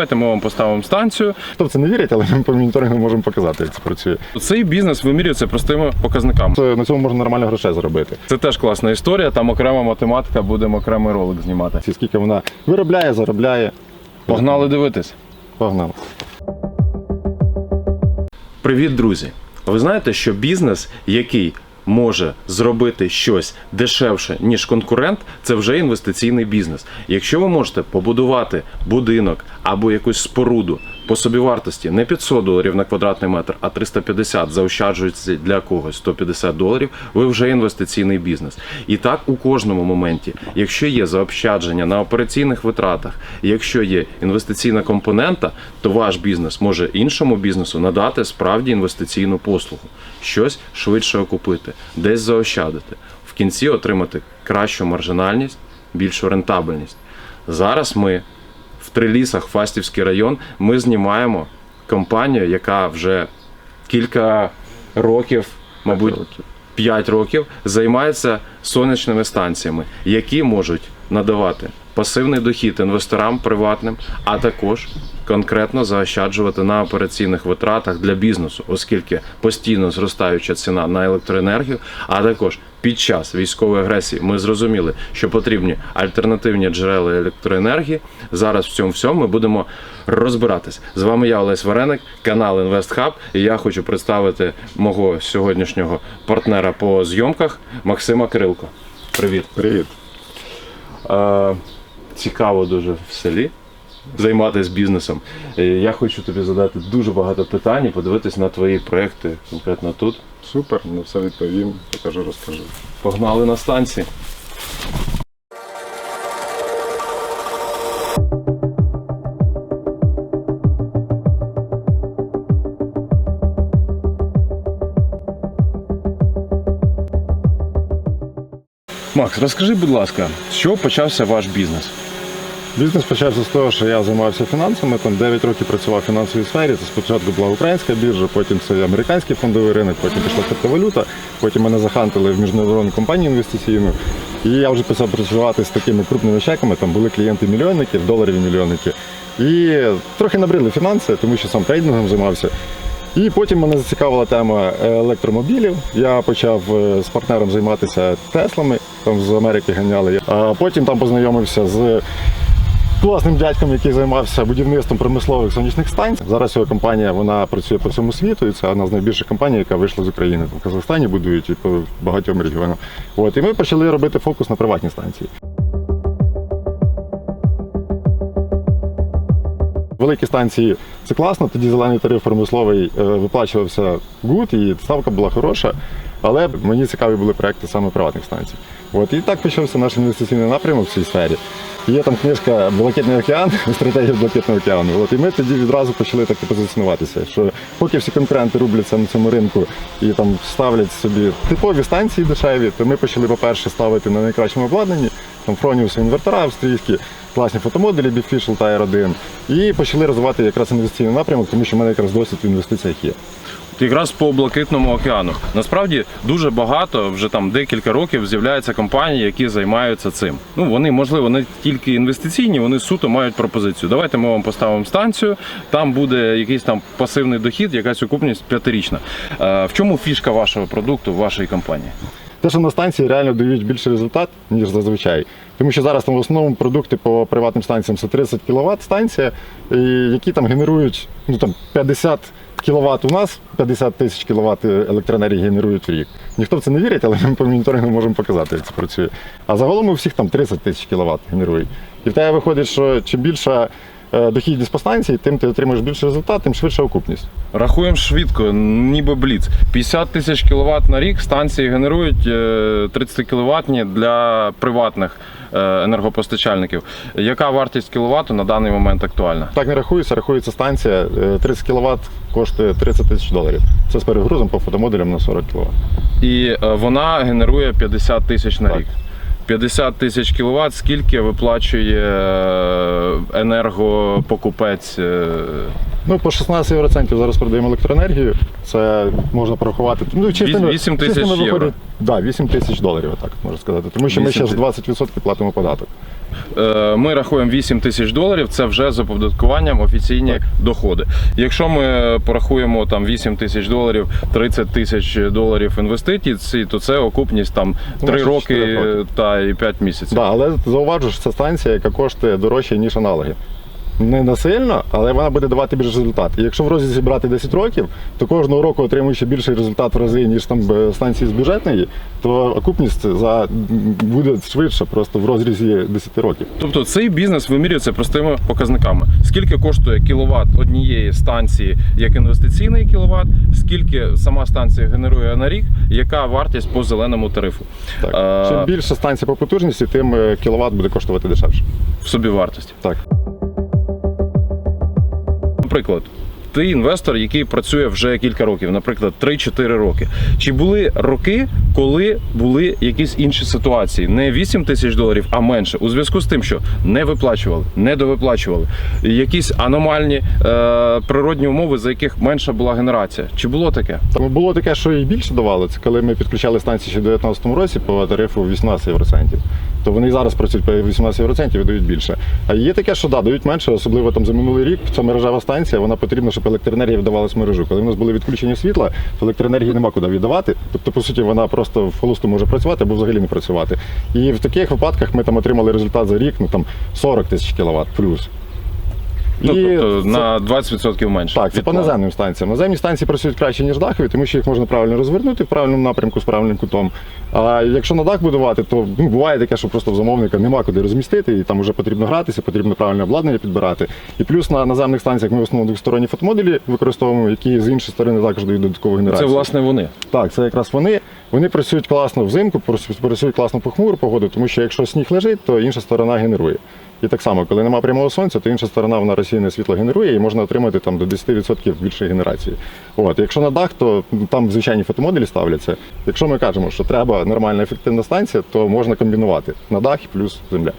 Давайте ми вам поставимо станцію. Хто це не вірить, але ми по моніторингу можемо показати, як це працює. Цей бізнес вимірюється простими показниками. Це, на цьому можна нормально грошей заробити. Це теж класна історія. Там окрема математика, будемо окремий ролик знімати. Ці скільки вона виробляє, заробляє. Погнали дивитись. Погнали. Привіт, друзі! Ви знаєте, що бізнес, який може зробити щось дешевше, ніж конкурент, це вже інвестиційний бізнес. Якщо ви можете побудувати будинок або якусь споруду по собівартості не 500 доларів на квадратний метр, а 350 заощаджується для когось 150 доларів, ви вже інвестиційний бізнес. І так у кожному моменті, якщо є заощадження на операційних витратах, якщо є інвестиційна компонента, то ваш бізнес може іншому бізнесу надати справді інвестиційну послугу, щось швидше окупити, десь заощадити, в кінці отримати кращу маржинальність, більшу рентабельність. Зараз ми Трилісах, Фастівський район, ми знімаємо компанію, яка вже кілька років, мабуть, 5 років займається сонячними станціями, які можуть надавати пасивний дохід інвесторам приватним, а також конкретно заощаджувати на операційних витратах для бізнесу, оскільки постійно зростаюча ціна на електроенергію, а також під час військової агресії ми зрозуміли, що потрібні альтернативні джерела електроенергії. Зараз в цьому всьому ми будемо розбиратись. З вами я Олесь Вареник, канал InvestHub, і я хочу представити мого сьогоднішнього партнера по зйомках Максима Кирилко. Привіт. Привіт. Е, цікаво дуже в селі займатися бізнесом. Е, Я хочу тобі задати дуже багато питань і подивитись на твої проекти конкретно тут. Супер, ну все відповім, покажу, розкажу. Погнали на станції. Макс, розкажи, будь ласка, з чого почався ваш бізнес? Бізнес почався з того, що я займався фінансами. Там 9 років працював в фінансовій сфері. Це спочатку була українська біржа, потім це американський фондовий ринок, потім пішла криптовалюта. Потім мене захантили в міжнародну компанію інвестиційну. І я вже почав працювати з такими крупними чеками. Там були клієнти-мільйонники, доларові мільйонники. І трохи набрили фінанси, тому що сам трейдингом займався. І потім мене зацікавила тема електромобілів. Я почав е, з партнером займатися Теслами, там з Америки ганяли. А потім там познайомився з класним дядьком, який займався будівництвом промислових сонячних станцій. Зараз його компанія вона працює по всьому світу, і це одна з найбільших компаній, яка вийшла з України. В Казахстані будують і по багатьом регіонам. От і ми почали робити фокус на приватні станції. Великі станції це класно, тоді зелений тариф промисловий е, виплачувався гуд і ставка була хороша. Але мені цікаві були проекти саме приватних станцій. От і так почався наш інвестиційний напрямок в цій сфері. Є там книжка Блакитний океан, стратегія блакитного океану. От і ми тоді відразу почали так позиціонуватися, що поки всі конкуренти рубляться на цьому ринку і там ставлять собі типові станції дешеві, то ми почали, по-перше, ставити на найкращому обладнанні, там фроніуси інвертора австрійські, класні фотомоделі Big Fish Tire 1. І почали розвивати якраз інвестиційний напрямок, тому що в мене якраз досвід в інвестиціях є. Якраз по блакитному океану. Насправді дуже багато, вже там декілька років з'являються компанії, які займаються цим. Ну вони можливо не тільки інвестиційні, вони суто мають пропозицію. Давайте ми вам поставимо станцію. Там буде якийсь там пасивний дохід, якась окупність п'ятирічна. Е, В чому фішка вашого продукту, вашої компанії? Те, що на станції реально дають більший результат, ніж зазвичай. Тому що зараз там в основному продукти по приватним станціям це 30 кВт станція, які там генерують ну, там, 50 кВт у нас, 50 тисяч кВт електроенергії генерують в рік. Ніхто в це не вірить, але ми по моніторингу можемо показати, як це працює. А загалом у всіх там 30 тисяч кВт генерують. І в тебе виходить, що чим більша дохідність по станції, тим ти отримуєш більший результат, тим швидша окупність. Рахуємо швидко, ніби бліц. 50 тисяч кВт на рік станції генерують е, 30 кВт для приватних е, енергопостачальників. Яка вартість кіловату на даний момент актуальна? Так не рахується, рахується станція. е, 30 кВт коштує 30 тисяч доларів. Це з перегрузом по фотомодулям на 40 кВт. І е, вона генерує 50 тисяч на Так. рік. 50 тисяч кВт, скільки виплачує е, енергопокупець? е, Ну, по 16 євроцентів зараз продаємо електроенергію. Це можна порахувати. Ну, чистими- 8 тисяч євро. Так, Да, 8 тисяч доларів, так можна сказати. Тому що ми ще ж 20% платимо податок. Е, ми рахуємо 8 тисяч доларів, це вже з оподаткуванням офіційні доходи. Якщо ми порахуємо там 8 тисяч доларів, 30 тисяч доларів інвестицій, то це окупність там Ну, 3 роки роки. та і 5 місяців. Да, але зауважу, що це станція, яка коштує дорожче, ніж аналоги. Не насильно, але вона буде давати більш результат. І якщо в розрізі брати 10 років, то кожного року отримуючи більший результат в рази, ніж там е, станції з бюджетної, то окупність за буде швидше просто в розрізі 10 років. Тобто цей бізнес вимірюється простими показниками. Скільки коштує кіловат однієї станції як інвестиційний кіловат, скільки сама станція генерує на рік, яка вартість по зеленому тарифу. Так. Е, Чим більше станція по потужності, тим е, кіловат буде коштувати дешевше. в собівартості. Так. Наприклад, ти інвестор, який працює вже кілька років, наприклад, 3-4 роки. Чи були роки, коли були якісь інші ситуації? Не 8 тисяч доларів, а менше, у зв'язку з тим, що не виплачували, не довиплачували, якісь аномальні е, природні умови, за яких менша була генерація. Чи було таке? Було таке, що і більше давали. Це коли ми підключали станції ще в 2019 році по тарифу 18 євроцентів. То вони і зараз працюють по 18 євроцентів і дають більше. А є таке, що да, дають менше, особливо там за минулий рік. Ця мережева станція, вона потрібна, щоб електроенергія віддавалась в мережу. Коли в нас були відключення світла, то електроенергії нема куди віддавати. Тобто, по суті, вона просто в холосту може працювати або взагалі не працювати. І в таких випадках ми там отримали результат за рік, ну там 40 тисяч кіловат плюс. Ну, І тобто це- на 20% менше. так, це від по плану. наземним станціям. Наземні станції працюють краще, ніж дахові, тому що їх можна правильно розвернути в правильному напрямку з правильним кутом. А якщо на дах будувати, то ну, буває таке, що просто в замовника нема куди розмістити, і там вже потрібно гратися, потрібно правильне обладнання підбирати. І плюс на наземних станціях ми в основному двосторонні фотомодулі використовуємо, які з іншої сторони також дають додаткову Це генерацію. власне вони. Так, це якраз вони. Вони працюють класно взимку, працюють класно по хмуру погоду, тому що якщо сніг лежить, то інша сторона генерує. І так само, коли немає прямого сонця, то інша сторона вона розсіяне світло генерує і можна отримати там до 10% більшої генерації. От, якщо на дах, то там звичайні фотомодулі ставляться. Якщо ми кажемо, що треба нормальна ефективна станція, то можна комбінувати на дах плюс земля.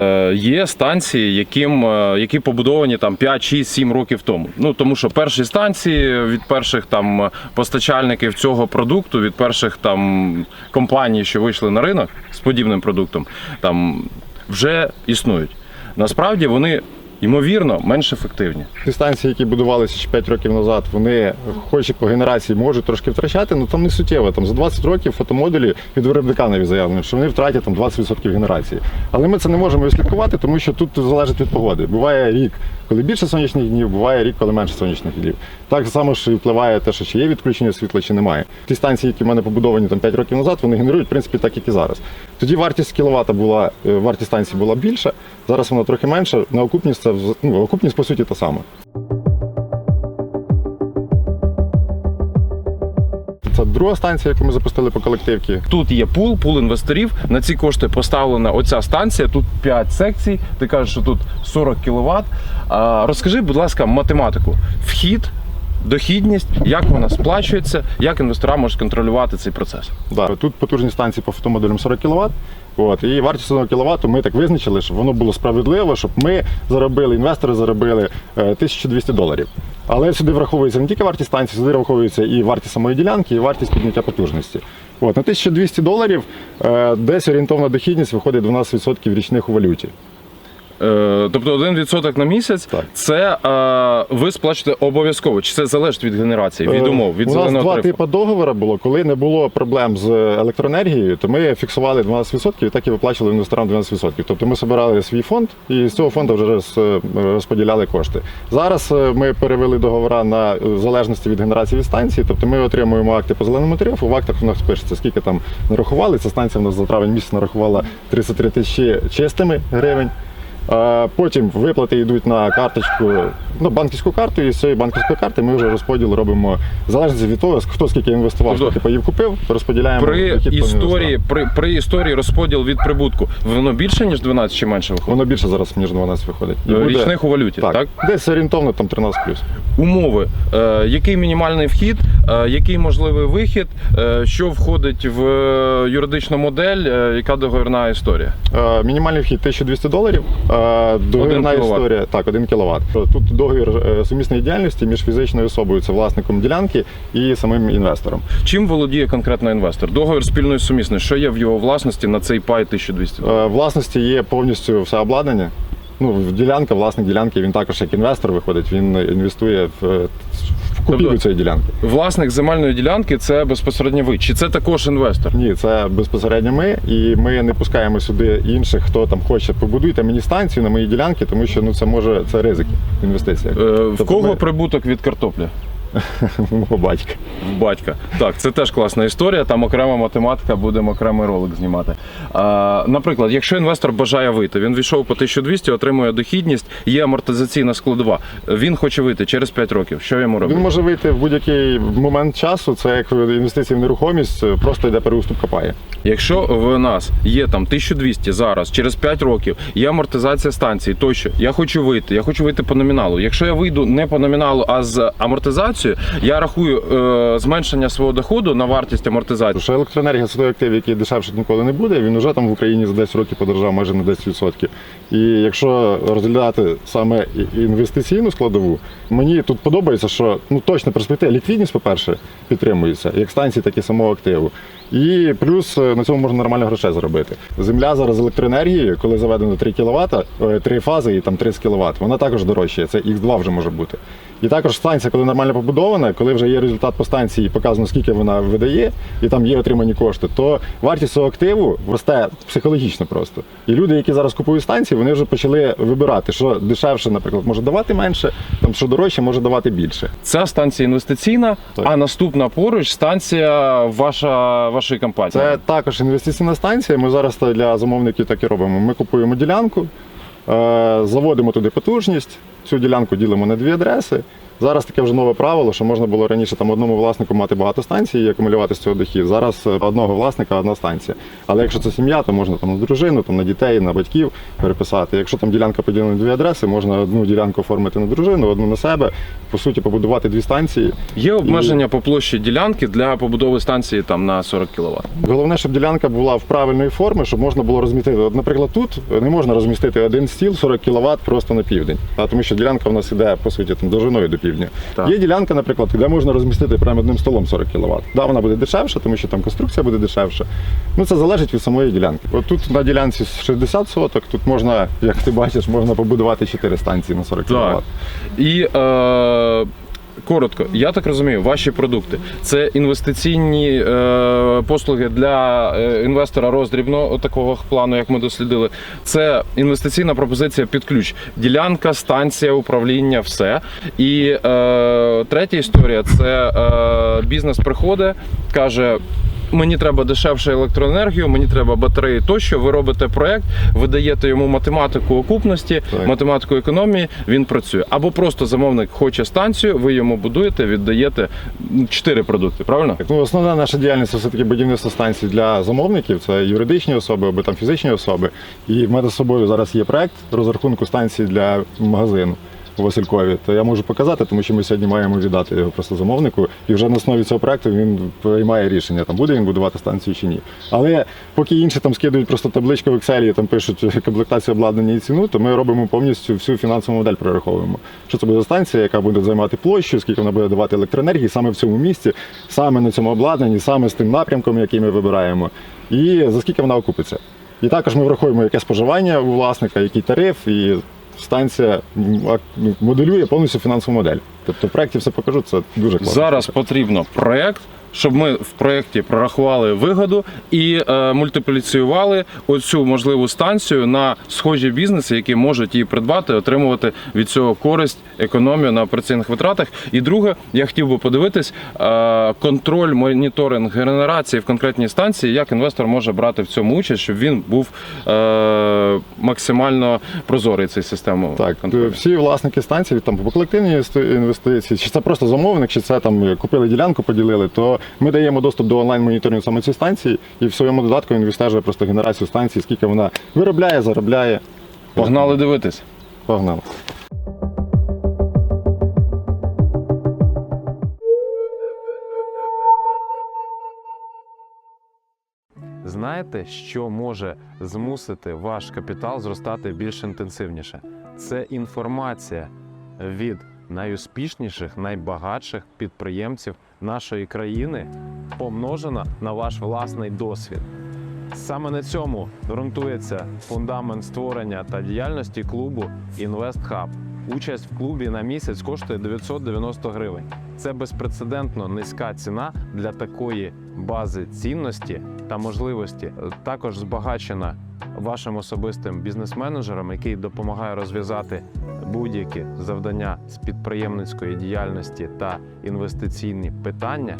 Е, Є станції, яким, е, які побудовані там 5, 6, 7 років тому. Ну тому що перші станції від перших там постачальників цього продукту, від перших там компаній, що вийшли на ринок з подібним продуктом, там вже існують. Насправді вони ймовірно менш ефективні. Ті станції, які будувалися ще 5 років назад, вони, хоч і по генерації, можуть трошки втрачати, але там не суттєво. Там за 20 років фотомодулі від виробника навіть заявлено, що вони втратять там 20% генерації. Але ми це не можемо відслідкувати, тому що тут залежить від погоди. Буває рік, коли більше сонячних днів, буває рік, коли менше сонячних днів. Так само ж впливає те, що чи є відключення світла, чи немає. Ті станції, які в мене побудовані там 5 років назад, вони генерують в принципі так, як і зараз. Тоді вартість кіловата була, е, вартість станції була більша, зараз вона трохи менша. На окупність це ну, окупність по суті та сама. Друга станція, яку ми запустили по колективці. Тут є пул, пул інвесторів. На ці кошти поставлена оця станція. Тут 5 секцій. Ти кажеш, що тут 40 кВт. А, розкажи, будь ласка, математику. Вхід, дохідність, як вона сплачується, як інвестора можуть контролювати цей процес. Да, тут потужні станції по фотомодулям 40 кВт. От, і вартість одного кіловату ми так визначили, щоб воно було справедливо, щоб ми заробили, інвестори заробили е, 1200 доларів. Але сюди враховується не тільки вартість станції, сюди враховується і вартість самої ділянки, і вартість підняття потужності. От, на 1200 доларів е, десь орієнтовна дохідність виходить 12% річних у валюті. Е, тобто 1% на місяць Так. це е, ви сплачуєте обов'язково. Чи це залежить від генерації, від Е, умов, від У нас два тарифу? типи договору було. Коли не було проблем з електроенергією, то ми фіксували 12% і так і виплачували інвесторам 12%. Тобто ми збирали свій фонд і з цього фонду вже розподіляли кошти. Зараз ми перевели договори на залежності від генерації від станції, тобто ми отримуємо акти по зеленому тарифу. В актах у нас пишеться, скільки там нарахували. Ця станція у нас за травень місяць нарахувала 33 тисячі чистими гривень. Потім виплати йдуть на карточку, ну, банківську карту, і з цієї банківської карти ми вже розподіл робимо в залежності від того, хто скільки інвестував, Тобто скільки паїв купив, розподіляємо. При історії, при, при історії розподіл від прибутку, воно більше, ніж 12 чи менше виходить? Воно більше зараз, ніж 12 виходить. І Е, Річних у валюті, так, так? Десь орієнтовно там 13 плюс. Умови, е, який мінімальний вхід, е, який можливий вихід, е, що входить в е, юридичну модель, е, яка договірна історія? Е, Мінімальний вхід 1200 доларів. Е, Договірна Один кіловат. історія. Так, 1 кВт. Тут договір е, сумісної діяльності між фізичною особою, це власником ділянки, і самим інвестором. Чим володіє конкретно інвестор? Договір спільної сумісної. Що є в його власності на цей пай 1200? Е, Власності є повністю все обладнання. Ну, ділянка, власник ділянки, він також як інвестор виходить, він інвестує в купівлю Тобто- цієї ділянки. Власник земельної ділянки це безпосередньо ви. Чи це також інвестор? Ні, це безпосередньо ми, і ми не пускаємо сюди інших, хто там хоче. Побудуйте мені станцію на моїй ділянці, тому що ну це може це ризики інвестиції. Е, в Тобто кого ми- прибуток від картоплі? мого батька. Батька. Так, це теж класна історія. Там окрема математика, будемо окремий ролик знімати. А, наприклад, якщо інвестор бажає вийти, він війшов по 1200, отримує дохідність, є амортизаційна складова. Він хоче вийти через 5 років. Що йому робити? Він може вийти в будь-який момент часу. Це як інвестиції в нерухомість, просто йде переуступка пає. Якщо в нас є там 1200 зараз, через 5 років є амортизація станції, тощо я хочу вийти, я хочу вийти по номіналу. Якщо я вийду не по номіналу, а з амортизацією, я рахую е, зменшення свого доходу на вартість амортизації. Що електроенергія це той актив, який дешевше ніколи не буде. Він вже там в Україні за 10 років подорожав майже на 10%. І якщо розглядати саме інвестиційну складову, мені тут подобається, що ну точно перспектива, ліквідність, по-перше, підтримується, як станції, так і самого активу. І плюс е, на цьому можна нормально грошей заробити. Земля зараз електроенергією, коли заведено 3 кВт, 3 фази і там 30 кВт, вона також дорожчає. Це Х2 вже може бути. І також станція, коли нормально побудована, коли вже є результат по станції, і показано, скільки вона видає, і там є отримані кошти, то вартість цього активу росте психологічно просто. І люди, які зараз купують станції, вони вже почали вибирати, що дешевше, наприклад, може давати менше, там що дорожче, може давати більше. Ця станція інвестиційна, Так. а наступна поруч станція ваша вашої компанії. Це також інвестиційна станція. Ми зараз для замовників так і робимо. Ми купуємо ділянку, е, заводимо туди потужність, цю ділянку ділимо на дві адреси. Зараз таке вже нове правило, що можна було раніше там одному власнику мати багато станцій і акумулювати з цього дохід. Зараз е, одного власника одна станція. Але якщо це сім'я, то можна там на дружину, там на дітей, на батьків переписати. Якщо там ділянка поділена на дві адреси, можна одну ділянку оформити на дружину, одну на себе. По суті, побудувати дві станції. Є обмеження по площі ділянки для побудови станції там на 40 кВт. Головне, щоб ділянка була в правильної форми, щоб можна було розмістити. От, наприклад, тут не можна розмістити один стіл 40 кВт просто на південь, а тому що ділянка в нас іде по суті там довжиною до півдня. Так. Є ділянка, наприклад, де можна розмістити прямо одним столом 40 кВт. Да, вона буде дешевша, тому що там конструкція буде дешевша. Ну це залежить від самої ділянки. От тут на ділянці 60 соток, тут можна, як ти бачиш, можна побудувати 4 станції на 40 Так. кВт. І е, коротко, я так розумію, ваші продукти це інвестиційні е, послуги для е, інвестора роздрібного такого плану, як ми дослідили. Це інвестиційна пропозиція під ключ. Ділянка, станція, управління, все. І е, третя історія це е, бізнес приходить, каже. Мені треба дешевше електроенергію, мені треба батареї тощо. Ви робите проект, ви даєте йому математику окупності, Так. математику економії. Він працює. Або просто замовник хоче станцію, ви йому будуєте, віддаєте чотири продукти. Правильно? Ну, основна наша діяльність це все-таки будівництво станцій для замовників, це юридичні особи або там фізичні особи. І в мене з собою зараз є проект розрахунку станцій для магазину у Василькові. То я можу показати, тому що ми сьогодні маємо віддати його просто замовнику. І вже на основі цього проекту він приймає рішення, там буде він будувати станцію чи ні. Але поки інші там скидують просто табличку в Excel і там пишуть комплектацію обладнання і ціну, то ми робимо повністю всю фінансову модель прораховуємо. Що це буде станція, яка буде займати площу, скільки вона буде давати електроенергії саме в цьому місці, саме на цьому обладнанні, саме з тим напрямком, який ми вибираємо, і за скільки вона окупиться. І також ми враховуємо, яке споживання у власника, який тариф, і станція моделює повністю фінансову модель. Тобто в все покажу, це дуже класно. Зараз потрібно проект. Щоб ми в проєкті прорахували вигоду і е, мультипліціювали оцю можливу станцію на схожі бізнеси, які можуть її придбати, отримувати від цього користь, економію на операційних витратах. І друге, я хотів би подивитись е, контроль, моніторинг генерації в конкретній станції, як інвестор може брати в цьому участь, щоб він був е, максимально прозорий цей систему. Так, контролю. всі власники станції, там по колективній інвестиції, чи це просто замовник, чи це там купили ділянку, поділили, то ми даємо доступ до онлайн-моніторингу саме цієї станції, і в своєму додатку він відстежує просто генерацію станції, скільки вона виробляє, заробляє. Погнали дивитись. Погнали. Знаєте, що може змусити ваш капітал зростати більш інтенсивніше? Це інформація від найуспішніших, найбагатших підприємців нашої країни, помножена на ваш власний досвід. Саме на цьому ґрунтується фундамент створення та діяльності клубу InvestHub. Участь в клубі на місяць коштує 990 гривень. Це безпрецедентно низька ціна для такої бази цінності та можливості. Також збагачена вашим особистим бізнес-менеджером, який допомагає розв'язати будь-які завдання з підприємницької діяльності та інвестиційні питання,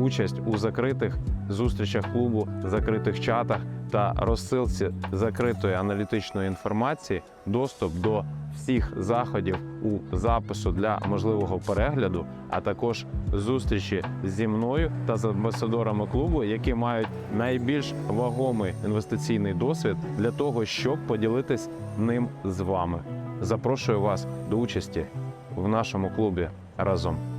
участь у закритих зустрічах клубу, закритих чатах та розсилці закритої аналітичної інформації, доступ до всіх заходів у запису для можливого перегляду, а також зустрічі зі мною та з амбасадорами клубу, які мають найбільш вагомий інвестиційний досвід для того, щоб поділитись ним з вами. Запрошую вас до участі в нашому клубі разом.